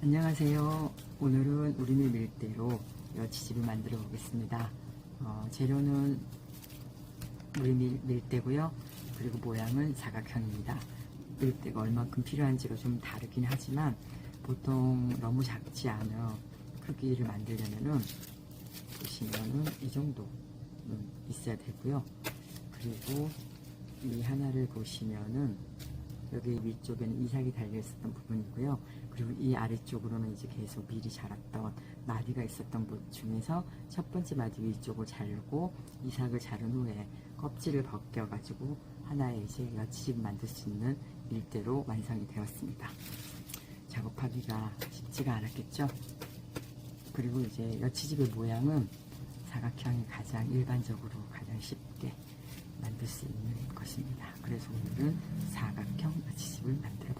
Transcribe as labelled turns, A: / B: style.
A: 안녕하세요. 오늘은 우리네 밀대로 여치집을 만들어 보겠습니다. 어, 재료는 우리 밀, 밀대고요. 그리고 모양은 사각형입니다. 밀대가 얼만큼 필요한지가 좀 다르긴 하지만 보통 너무 작지 않은 크기를 만들려면은 보시면은 이 정도 음, 있어야 되고요. 그리고 이 하나를 보시면은 여기 위쪽에는 이삭이 달려 있었던 부분이고요. 그리고 이 아래쪽으로는 이제 계속 미리 자랐던 마디가 있었던 곳 중에서 첫 번째 마디 위쪽을 자르고 이삭을 자른 후에 껍질을 벗겨가지고 하나의 이제 여치집 만들 수 있는 일대로 완성이 되었습니다. 작업하기가 쉽지가 않았겠죠? 그리고 이제 여치집의 모양은 사각형이 가장 일반적으로 가장 쉽게 만들 수 있는 것입니다. 그래서 오늘은 사각형 여치집을 만들어